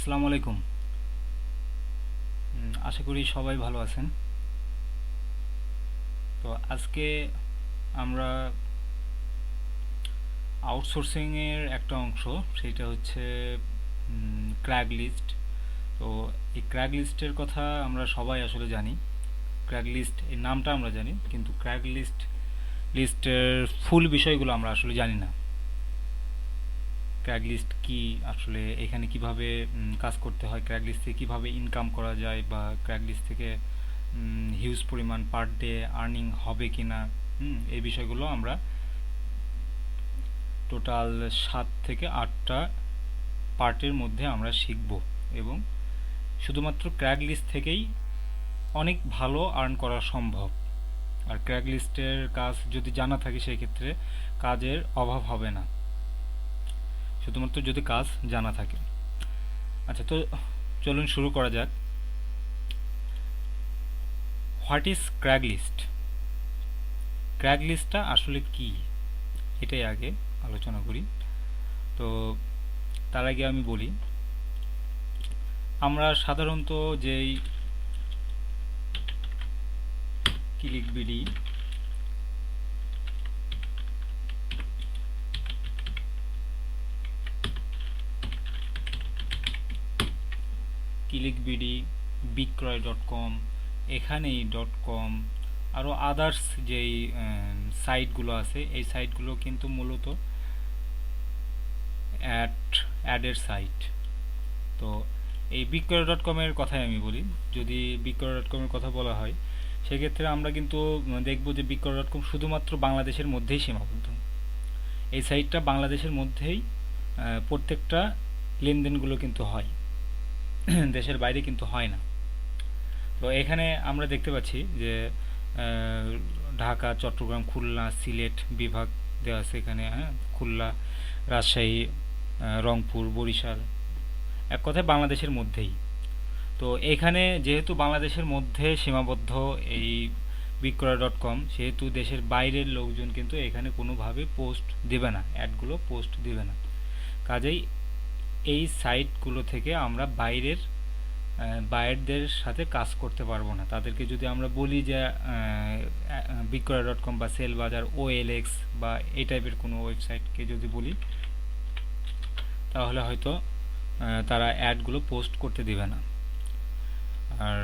আসসালামু আলাইকুম। আশা করি সবাই ভালো আছেন। তো আজকে আমরা আউটসোর্সিং এর একটা অংশ, সেটা হচ্ছে ক্র্যাগ লিস্ট তো এই ক্র্যাগ লিস্টের কথা আমরা সবাই আসলে জানি। ক্র্যাগ লিস্ট এই নামটা আমরা জানি, কিন্তু ক্র্যাগ লিস্ট লিস্টের ফুল বিষয়গুলো আমরা আসলে জানি না। ক্র্যাগ লিস্ট কি আসলে, এখানে কীভাবে কাজ করতে হয়? ক্র্যাগ লিস্ট থেকে কীভাবে ইনকাম করা যায়? বা ক্র্যাগ লিস্ট থেকে হিউজ পরিমাণ পার ডে আর্নিং হবে কি না এই বিষয়গুলো আমরা টোটাল সাত থেকে আটটা পার্টের মধ্যে আমরা শিখব। এবং শুধুমাত্র ক্র্যাগ লিস্ট থেকেই অনেক ভালো আর্ন করা সম্ভব। আর ক্র্যাগ লিস্টের কাজ যদি জানা থাকে, সেই ক্ষেত্রে কাজের অভাব হবে না। শুধুমাত্র যদি কাজ জানা থাকে। আচ্ছা তো চলুন শুরু করা যাক। হোয়াট ইজ ক্র্যাগ লিস্ট ক্র্যাগ লিস্টটা আসলে কি? এটাই আগে আলোচনা করি। তো তার আগে আমি বলি, আমরা সাধারণত যেই click BD click BD Bikroy dot com এখানেই ডট কম আরও আদার্স যেই সাইটগুলো আছে, এই সাইটগুলো কিন্তু মূলত অ্যাড অ্যাডের সাইট তো এই বিক্রয় ডট কমের কথাই আমি বলি। যদি বিক্রয় ডট কমের কথা বলা হয়, সেক্ষেত্রে আমরা কিন্তু দেখব যে বিক্রয় ডট কম শুধুমাত্র বাংলাদেশের মধ্যেই সীমাবদ্ধ। এই সাইটটা বাংলাদেশের মধ্যেই প্রত্যেকটা লেনদেনগুলো কিন্তু হয়। দেশের বাইরে কিন্তু হয় না। তো এখানে আমরা দেখতে পাচ্ছি যে ঢাকা, চট্টগ্রাম, খুলনা, সিলেট বিভাগ দেওয়া আছে এখানে হ্যাঁ? খুলনা, রাজশাহী রংপুর, বরিশাল, এক কথায় বাংলাদেশের মধ্যেই। তো এখানে যেহেতু বাংলাদেশের মধ্যে সীমাবদ্ধ এই বিক্রয় ডট কম, সেহেতু দেশের বাইরের লোকজন কিন্তু এখানে কোনোভাবে পোস্ট দেবে না, অ্যাডগুলো পোস্ট দেবে না। কাজেই এই সাইটগুলো থেকে আমরা বাইরের বায়ারদের সাথে কাজ করতে পারব না। তাদেরকে যদি আমরা বলি যে বিক্রয় ডট কম বা সেল বাজার ও এল এক্স বা এই টাইপের কোনো ওয়েবসাইটকে যদি বলি, তাহলে হয়তো তারা অ্যাডগুলো পোস্ট করতে দিবে না। আর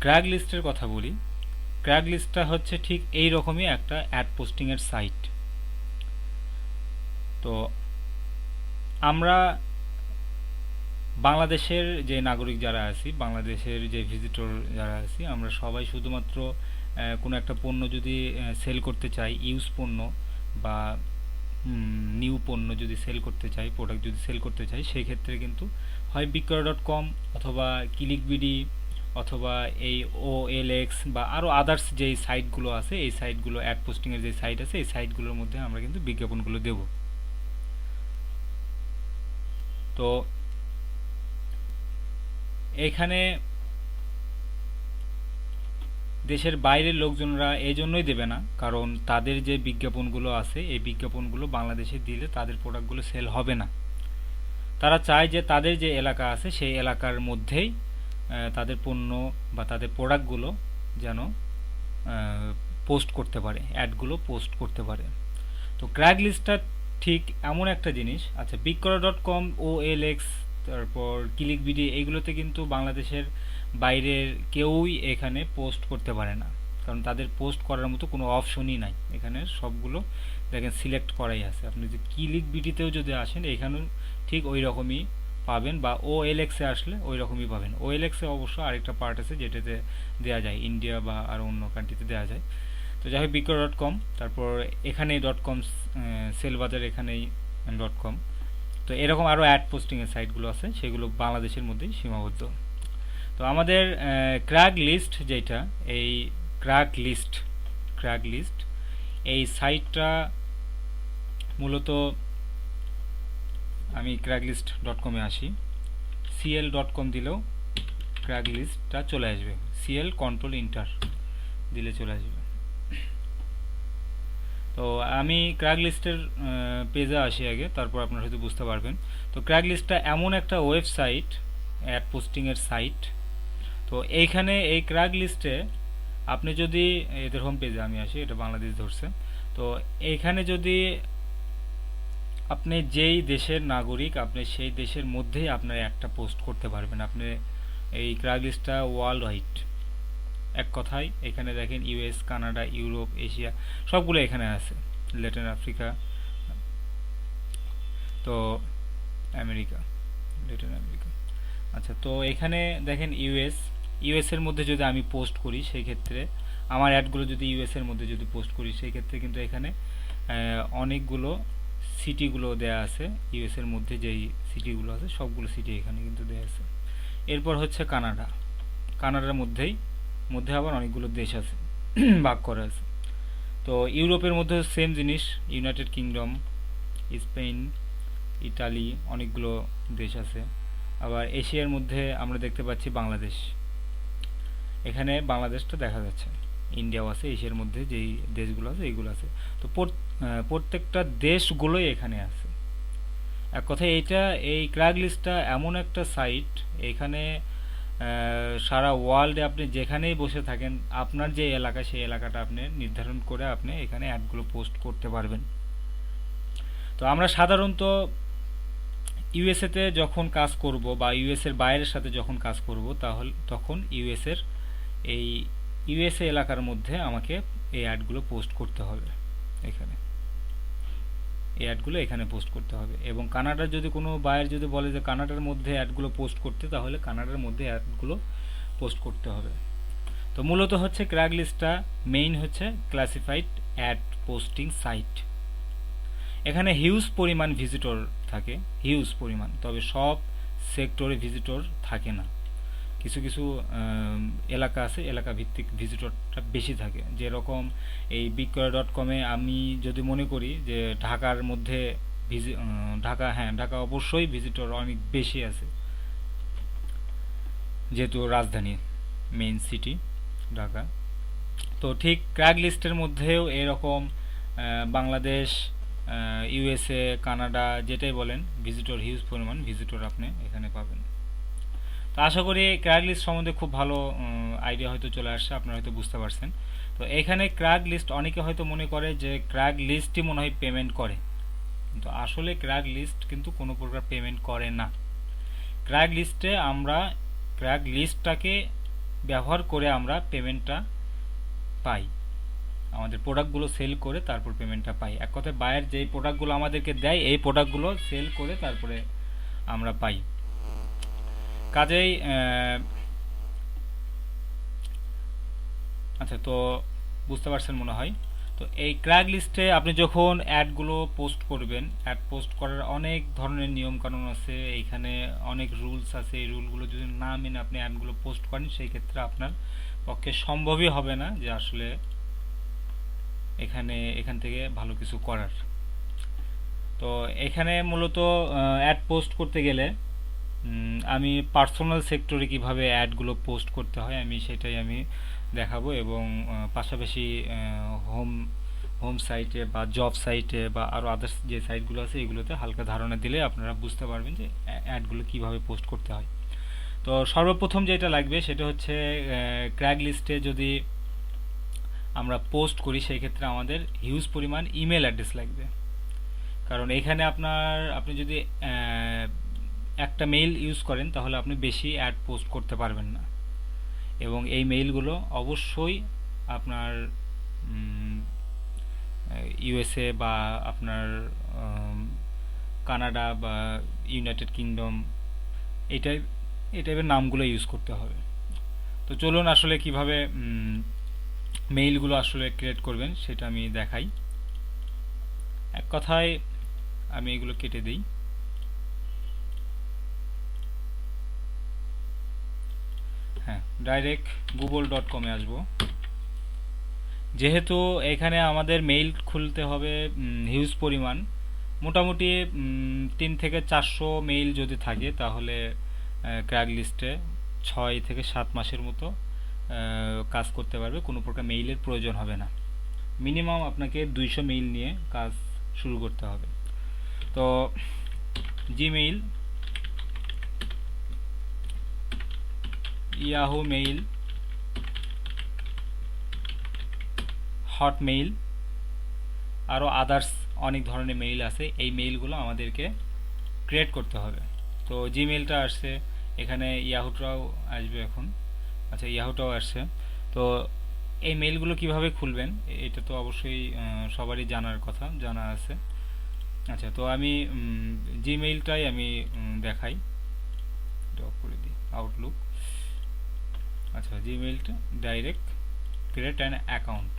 ক্র্যাগ লিস্টের কথা বলি ক্র্যাগ লিস্টটা হচ্ছে ঠিক এই রকমই একটা অ্যাড পোস্টিংয়ের সাইট। তো আমরা বাংলাদেশের যে নাগরিক যারা আছি, বাংলাদেশের যে ভিজিটর যারা আছি, আমরা সবাই শুধুমাত্র কোনো একটা পণ্য যদি সেল করতে চাই ইউজ পণ্য বা নিউ পণ্য যদি সেল করতে চাই প্রোডাক্ট যদি সেল করতে চাই, সেই ক্ষেত্রে কিন্তু হয় বিক্রয় ডট কম অথবা ক্লিক বিডি অথবা এই ও এল এক্স বা আরও আদার্স যেই সাইটগুলো আছে, এই সাইটগুলো অ্যাড পোস্টিংয়ের যে সাইট আছে, এই সাইটগুলোর মধ্যে আমরা কিন্তু বিজ্ঞাপনগুলো দেব। তো এখানে দেশের বাইরের লোকজনরা এই জন্যই দেবে না, কারণ তাদের যে বিজ্ঞাপনগুলো আছে, এই বিজ্ঞাপনগুলো বাংলাদেশে দিলে তাদের প্রোডাক্টগুলো সেল হবে না। তারা চায় যে তাদের যে এলাকা আছে, সেই এলাকার মধ্যেই তাদের পণ্য বা তাদের প্রোডাক্টগুলো যেন পোস্ট করতে পারে অ্যাডগুলো পোস্ট করতে পারে। তো ক্র্যাক লিস্টটা ঠিক এমন একটা জিনিস আচ্ছা Bikroy dot com O L X তারপর ক্লিক বিডি এগুলোতে কিন্তু বাংলাদেশের বাইরের কেউই এখানে পোস্ট করতে পারে না। কারণ তাদের পোস্ট করার মতো কোনো অপশনই নাই। এখানে সবগুলো দেখেন সিলেক্ট করাই আছে। আপনি যদি ক্লিক বিডিতেও যদি আসেন, এখানেও ঠিক ওই রকমই পাবেন বা ও এল এক্সে আসলে ওই রকমই পাবেন ও এল এক্সে অবশ্য আরেকটা পার্ট আছে, যেটাতে দেওয়া যায়। ইন্ডিয়া বা আরও অন্য কান্ট্রিতে দেওয়া যায়। তো যাই হোক বিক্রয় ডট কম তারপর এখানেই ডট কম সেল বাজার এখানেই ডট কম তো এরকম আরও অ্যাড পোস্টিংয়ের সাইটগুলো আছে, সেগুলো বাংলাদেশের মধ্যেই সীমাবদ্ধ। তো আমাদের ক্র্যাক লিস্ট যেটা, এই ক্র্যাক লিস্ট ক্র্যাক লিস্ট এই সাইটটা মূলত আমি ক্র্যাক লিস্ট ডট কমে আসি। সিএল ডট কম দিলেও ক্র্যাক লিস্টটা চলে আসবে। সিএল কন্ট্রোল ইন্টার দিলে চলে আসবে। তো আমি ক্র্যাক লিস্টের পেজে আসি আগে, তারপর আপনারা হয়তো বুঝতে পারবেন। তো ক্র্যাক লিস্টটা এমন একটা ওয়েবসাইট অ্যাড পোস্টিংয়ের সাইট তো এইখানে এই ক্র্যাক লিস্টে আপনি যদি, এদের হোম পেজে আমি আসি, এটা বাংলাদেশ ধরছে। তো এইখানে যদি আপনি যেই দেশের নাগরিক, আপনি সেই দেশের মধ্যেই আপনার একটা পোস্ট করতে পারবেন। আপনি এই ক্র্যাক লিস্টটা ওয়ার্ল্ড ওয়াইড এক কথায়, এখানে দেখেন ইউএস কানাডা, ইউরোপ, এশিয়া, সবগুলো এখানে আছে ল্যাটিন আফ্রিকা, তো আমেরিকা ল্যাটিন আমেরিকা। আচ্ছা তো এখানে দেখেন ইউএস ইউএস এর মধ্যে যদি আমি পোস্ট করি, সেই ক্ষেত্রে আমার অ্যাডগুলো যদি ইউএস এর মধ্যে যদি পোস্ট করি, সেই ক্ষেত্রে কিন্তু এখানে অনেকগুলো সিটিগুলো দেয়া আছে ইউএস এর মধ্যে যেই সিটিগুলো আছে, সবগুলো সিটি এখানে কিন্তু দেয়া আছে। এরপর হচ্ছে কানাডা। কানাডার মধ্যেই মধ্যে আবার অনেকগুলো দেশ আছে, ভাগ করা আছে। তো ইউরোপের মধ্যে সেম জিনিস ইউনাইটেড কিংডম স্পেন ইটালি অনেকগুলো দেশ আছে। আবার এশিয়ার মধ্যে আমরা দেখতে পাচ্ছি বাংলাদেশ। এখানে বাংলাদেশটা দেখা যাচ্ছে। ইন্ডিয়াও আছে, এশিয়ার মধ্যে যেই দেশগুলো আছে, এইগুলো আছে। তো প্রত্যেকটা দেশগুলোই এখানে আছে। এক কথায় এইটা, এই ক্র্যাক লিস্টটা এমন একটা সাইট এখানে সারা ওয়ার্ল্ডে আপনি যেখানেই বসে থাকেন, আপনার যে এলাকা, সেই এলাকাটা আপনি নির্ধারণ করে আপনি এখানে অ্যাডগুলো পোস্ট করতে পারবেন। তো আমরা সাধারণত ইউএসএতে যখন কাজ করব বা ইউএসএর বাইরের সাথে যখন কাজ করব, তাহলে তখন ইউএসএর এই ইউএসএ এলাকার মধ্যে আমাকে এই অ্যাডগুলো পোস্ট করতে হবে এখানে। এই অ্যাডগুলো এখানে পোস্ট করতে হবে। এবং কানাডার যদি কোনো বায়ার যদি বলে যে কানাডার মধ্যে অ্যাডগুলো পোস্ট করতে, তাহলে কানাডার মধ্যে অ্যাডগুলো পোস্ট করতে হবে। তো মূলত হচ্ছে ক্র্যাক লিস্টটা মেইন হচ্ছে ক্লাসিফাইড অ্যাড পোস্টিং সাইট এখানে হিউজ পরিমাণ ভিজিটর থাকে হিউজ পরিমাণ, তবে সব সেক্টরে ভিজিটর থাকে না। কিছু কিছু এলাকা আছে এলাকা ভিত্তিক ভিজিটরটা বেশি থাকে। যেরকম এই বিক্রয় ডট কমে আমি যদি মনে করি যে ঢাকার মধ্যে ভিজি ঢাকা হ্যাঁ ঢাকা অবশ্যই ভিজিটর অনেক বেশি আছে। যেহেতু রাজধানী মেইন সিটি ঢাকা। তো ঠিক ক্র্যাক লিস্টের মধ্যেও এরকম বাংলাদেশ ইউএসএ কানাডা যেটাই বলেন ভিজিটর হিউজ পরিমাণ ভিজিটর আপনি এখানে পাবেন। তো আশা করি ক্র্যাক লিস্ট সম্বন্ধে খুব ভালো আইডিয়া হয়তো চলে আসছে, আপনারা হয়তো বুঝতে পারছেন। তো এখানে ক্র্যাক লিস্ট অনেকে হয়তো মনে করে যে ক্র্যাক লিস্টই মনে হয় পেমেন্ট করে। কিন্তু আসলে ক্র্যাক লিস্ট কিন্তু কোনো প্রকার পেমেন্ট করে না। ক্র্যাক লিস্টে আমরা ক্র্যাক লিস্টটাকে ব্যবহার করে আমরা পেমেন্টটা পাই। আমাদের প্রোডাক্টগুলো সেল করে তারপর পেমেন্টটা পাই। এক কথায় বায়ের যেই প্রোডাক্টগুলো আমাদেরকে দেয়, এই প্রোডাক্টগুলো সেল করে তারপরে আমরা পাই। কাজেই আচ্ছা তো বুঝতে পারছেন মনে হয়। তো এই ক্র্যাক লিস্টে আপনি যখন অ্যাডগুলো পোস্ট করবেন, অ্যাড পোস্ট করার অনেক ধরনের নিয়ম কানুন আছে, এইখানে অনেক রুলস আছে, এই রুলগুলো যদি না মেনে আপনি অ্যাডগুলো পোস্ট করেন, সেই ক্ষেত্রে আপনার পক্ষে সম্ভবই হবে না যে আসলে এখানে, এখান থেকে ভালো কিছু করার। তো এখানে মূলত অ্যাড পোস্ট করতে গেলে আমি পার্সোনাল সেক্টরে কীভাবে অ্যাডগুলো পোস্ট করতে হয়, আমি সেটাই আমি দেখাবো এবং পাশাপাশি হোম হোম সাইটে বা জব সাইটে বা আরও আদার্স যে সাইটগুলো আছে, এগুলোতে হালকা ধারণা দিলে আপনারা বুঝতে পারবেন যে অ্যাডগুলো কীভাবে পোস্ট করতে হয়। তো সর্বপ্রথম যেটা লাগবে সেটা হচ্ছে ক্র্যাক লিস্টে যদি আমরা পোস্ট করি, সেই ক্ষেত্রে আমাদের হিউজ পরিমাণ ইমেল অ্যাড্রেস লাগবে। কারণ এখানে আপনার, আপনি যদি একটা মেইল ইউজ করেন, তাহলে আপনি বেশি অ্যাড পোস্ট করতে পারবেন না। এবং এই মেইলগুলো অবশ্যই আপনার ইউএসএ বা আপনার কানাডা বা ইউনাইটেড কিংডম এই টাইপ এই টাইপের নামগুলো ইউজ করতে হবে। তো চলুন আসলে কীভাবে মেইলগুলো আসলে ক্রিয়েট করবেন, সেটা আমি দেখাই। এক কথায় আমি এগুলো কেটে দিই হ্যাঁ ডাইরেক্ট গুগল ডট কমে আসব। যেহেতু এখানে আমাদের মেইল খুলতে হবে হিউজ পরিমাণ। মোটামুটি তিন থেকে চারশো মেইল যদি থাকে, তাহলে ক্র্যাক লিস্টে ছয় থেকে সাত মাসের মতো কাজ করতে পারবে। কোনো প্রকার মেইলের প্রয়োজন হবে না। মিনিমাম আপনাকে দুইশো মেইল নিয়ে কাজ শুরু করতে হবে। তো জিমেইল ইয়াহু মেইল, হটমেইল আরও আদার্স অনেক ধরনের মেইল আছে। এই মেইলগুলো আমাদেরকে ক্রিয়েট করতে হবে। তো জিমেইলটা আসছে, এখানে ইয়াহুটাও আসবে এখন। আচ্ছা ইয়াহুটাও আসছে। তো এই মেইলগুলো কীভাবে খুলবেন? এটা তো অবশ্যই সবারই জানার কথা, জানা আছে। আচ্ছা তো আমি জিমেইলটাই আমি দেখাই। করে দিই আউটলুক আচ্ছা জিমেইলটা ডাইরেক্ট ক্রিয়েট অ্যান অ্যাকাউন্ট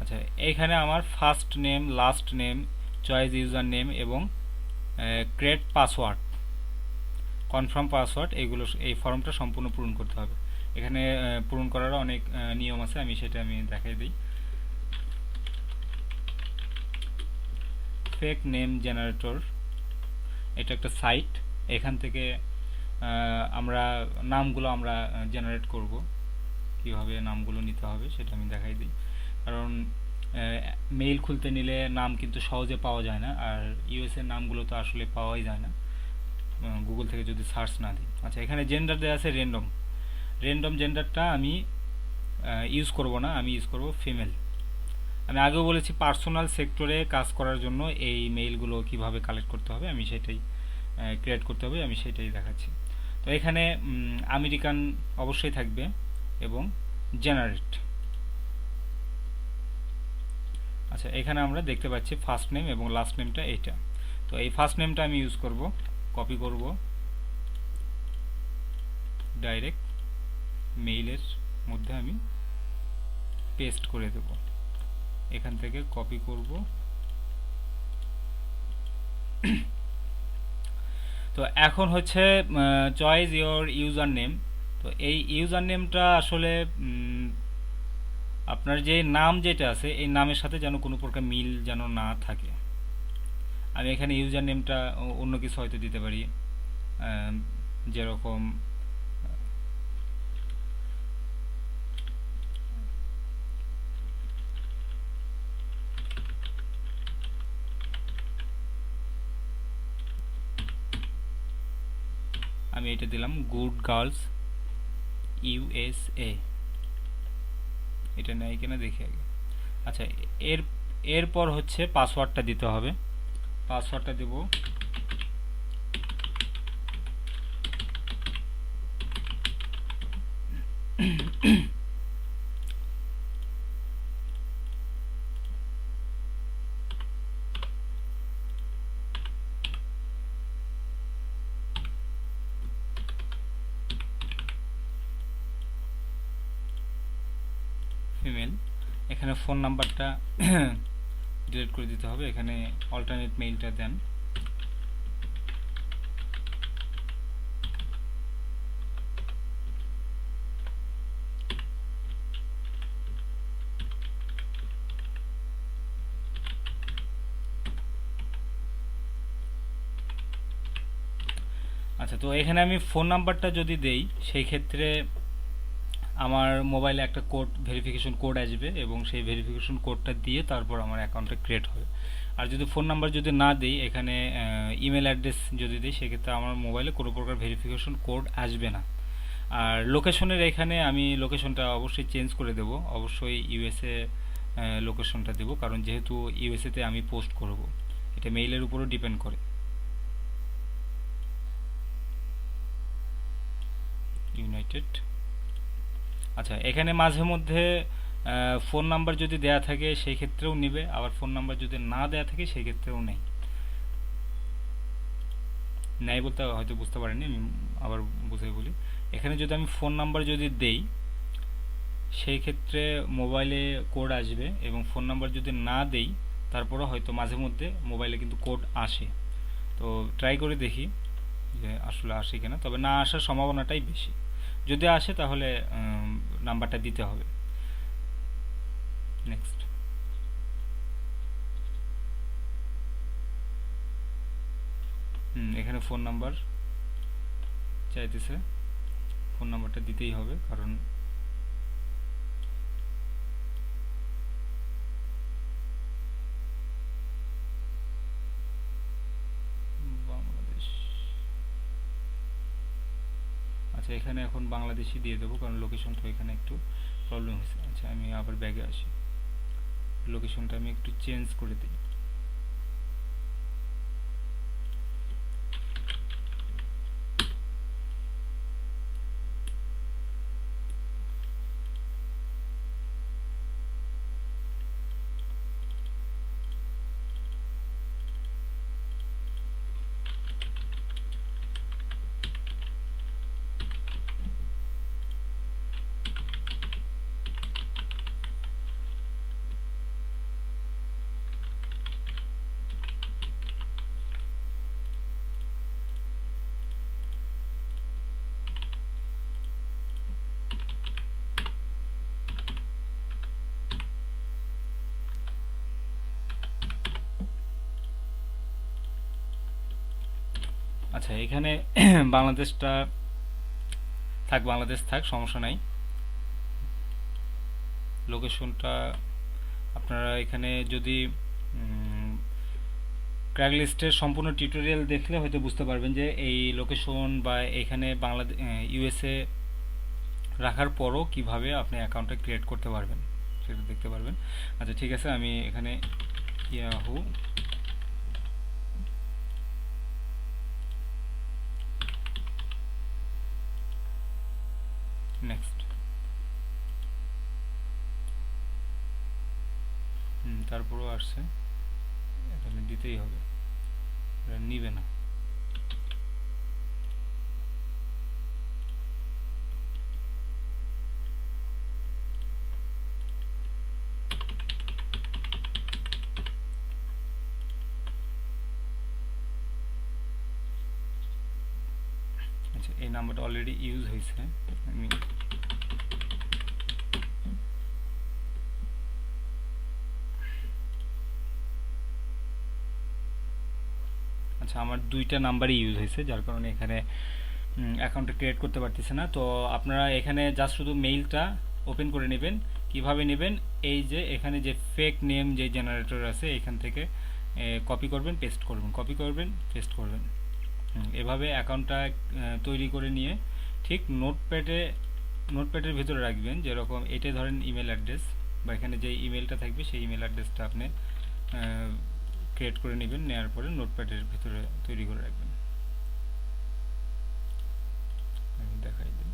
আচ্ছা এইখানে আমার first name last name choice user name এবং ক্রিয়েট পাসওয়ার্ড কনফার্ম পাসওয়ার্ড এগুলো এই ফর্মটা সম্পূর্ণ পূরণ করতে হবে। এখানে পূরণ করারও অনেক নিয়ম আছে, আমি সেটা আমি দেখাই দিই। ফেক নেম জেনারেটর এটা একটা সাইট এখান থেকে আমরা, নামগুলো আমরা জেনারেট করব। কীভাবে নামগুলো নিতে হবে সেটা আমি দেখাই দিই। কারণ মেইল খুলতে নিলে নাম কিন্তু সহজে পাওয়া যায় না, আর ইউএস এর নামগুলো তো আসলে পাওয়াই যায় না। গুগল থেকে যদি সার্চ না দিই। আচ্ছা এখানে জেন্ডার দেওয়া আছে র্যান্ডম র্যান্ডম জেন্ডারটা আমি ইউজ করব না, আমি ইউজ করব ফিমেল আমি আগেও বলেছি পার্সোনাল সেক্টরে কাজ করার জন্য এই মেইলগুলো কীভাবে কালেক্ট করতে হবে, আমি সেটাই ক্রিয়েট করতে হবে, আমি সেটাই দেখাচ্ছি। তো এখানে আমেরিকান অবশ্যই থাকবে এবং জেনারেট। আচ্ছা এখানে আমরা দেখতে পাচ্ছি ফার্স্ট নেম এবং লাস্ট নেমটা এইটা। তো এই ফার্স্ট নেমটা আমি ইউজ করব কপি করব ডাইরেক্ট মেইলের মধ্যে আমি পেস্ট করে দেব। এখান থেকে কপি করব। তো এখন হচ্ছে চয়েস ইওর ইউজার নেম তো এই ইউজার নেমটা আসলে আপনার যে নাম যেটা আছে, এই নামের সাথে যেন কোনো প্রকার মিল যেন না থাকে। আমি এখানে ইউজার নেমটা অন্য কিছু হয়তো দিতে পারি। যেরকম আমি এটা দিলাম গুড গার্লস ইউএসএ এটা নেয় কিনা দেখি আগে। আচ্ছা এর, এরপর হচ্ছে পাসওয়ার্ডটা দিতে হবে। পাসওয়ার্ডটা দেব ফিমেল এখানে ফোন নাম্বারটা ডিলিট করে দিতে হবে। এখানে অল্টারনেট মেইলটা দেন। আচ্ছা তো এখানে আমি ফোন নাম্বারটা যদি দেই, সেই ক্ষেত্রে আমার মোবাইলে একটা কোড ভেরিফিকেশন কোড আসবে এবং সেই ভেরিফিকেশন কোডটা দিয়ে তারপর আমার অ্যাকাউন্টটা ক্রিয়েট হবে। আর যদি ফোন নাম্বার যদি না দিই, এখানে ইমেল অ্যাড্রেস যদি দিই, সেক্ষেত্রে আমার মোবাইলে কোনো প্রকার ভেরিফিকেশন কোড আসবে না। আর লোকেশনের এখানে আমি লোকেশনটা অবশ্যই চেঞ্জ করে দেব। অবশ্যই ইউএসএ লোকেশনটা দেব, কারণ যেহেতু ইউএসএতে আমি পোস্ট করব, এটা মেইলের উপরও ডিপেন্ড করে। ইউনাইটেড আচ্ছা এখানে মাঝে মধ্যে ফোন নাম্বার যদি দেয়া থাকে, সেই ক্ষেত্রেও নেবে। আবার ফোন নাম্বার যদি না দেয়া থাকে, সেই ক্ষেত্রেও নেই। নেয় বলতে হয়তো বুঝতে পারিনি, আমি আবার বুঝে বলি। এখানে যদি আমি ফোন নাম্বার যদি দেই, সেই ক্ষেত্রে মোবাইলে কোড আসবে এবং ফোন নাম্বার যদি না দেই তারপরে হয়তো মাঝে মধ্যে মোবাইলে কিন্তু কোড আসে। তো ট্রাই করে দেখি যে আসলে আসে কিনা। তবে না আসার সম্ভাবনাটাই বেশি। যদি আসে তাহলে নাম্বারটা দিতে হবে। নেক্সট হুম, এখানে ফোন নাম্বার চাইতেছে। ফোন নাম্বারটা দিতেই হবে, কারণ আচ্ছা এখানে এখন বাংলাদেশি দিয়ে দেবো, কারণ লোকেশন তো এখানে একটু প্রবলেম হয়েছে। আচ্ছা আমি আবার ব্যাগে আসি। লোকেশনটা আমি একটু চেঞ্জ করে দিই। আচ্ছা এখানে বাংলাদেশটা থাক, বাংলাদেশ থাক, সমস্যা নাই। লোকেশনটা আপনারা এখানে যদি ক্র্যাক লিস্টের সম্পূর্ণ টিউটোরিয়াল দেখলে হয়তো বুঝতে পারবেন যে এই লোকেশন বা এখানে বাংলাদেশ ইউএসএ রাখার পরও কীভাবে আপনি অ্যাকাউন্টটা ক্রিয়েট করতে পারবেন, সেটা দেখতে পারবেন। আচ্ছা ঠিক আছে, আমি এখানে ইয়াহু নেক্সট হুম তারপরেও আসছে এখানে দিতেই হবে এটা নিবে না আচ্ছা এই নাম্বারটা অলরেডি ইউজ হয়েছে আমি আচ্ছা আমার দুইটা নাম্বারই ইউজ হয়েছে, যার কারণে এখানে অ্যাকাউন্টটা ক্রিয়েট করতে পারতেছে না। তো আপনারা এখানে জাস্ট শুধু মেইলটা ওপেন করে নেবেন। কীভাবে নেবেন? এই যে এখানে যে ফেক নেম যে জেনারেটর আছে, এখান থেকে কপি করবেন পেস্ট করবেন। কপি করবেন পেস্ট করবেন। এভাবে অ্যাকাউন্টটা তৈরি করে নিয়ে ঠিক নোটপ্যাডে নোটপ্যাডের ভিতরে রাখবেন। যেরকম এটা ধরেন ইমেল অ্যাড্রেস বা এখানে যে ইমেলটা থাকবে, সেই ইমেল অ্যাড্রেসটা আপনি ক্রিয়েট করে নেবেন নেওয়ার পরে নোটপ্যাডের ভিতরে তৈরি করে রাখবেন। আমি দেখাই দিই।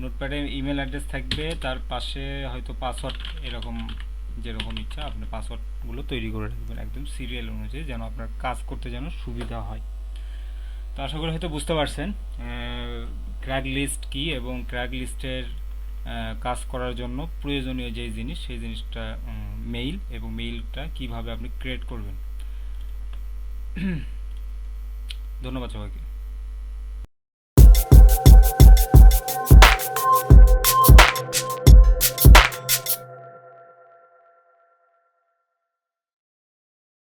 নোটপ্যাডে ইমেল অ্যাড্রেস থাকবে, তার পাশে হয়তো পাসওয়ার্ড এরকম যেরকম ইচ্ছা, আপনি পাসওয়ার্ডগুলো তৈরি করে রাখবেন একদম সিরিয়াল অনুযায়ী, যেন আপনার কাজ করতে যেন সুবিধা হয়। তো আশা করি হয়তো বুঝতে পারছেন ক্র্যাক লিস্ট কি এবং ক্র্যাক লিস্টের কাজ করার জন্য প্রয়োজনীয় যে জিনিস, সেই জিনিসটা মেইল এবং মেইলটা কীভাবে আপনি ক্রিয়েট করবেন। ধন্যবাদ সবাইকে।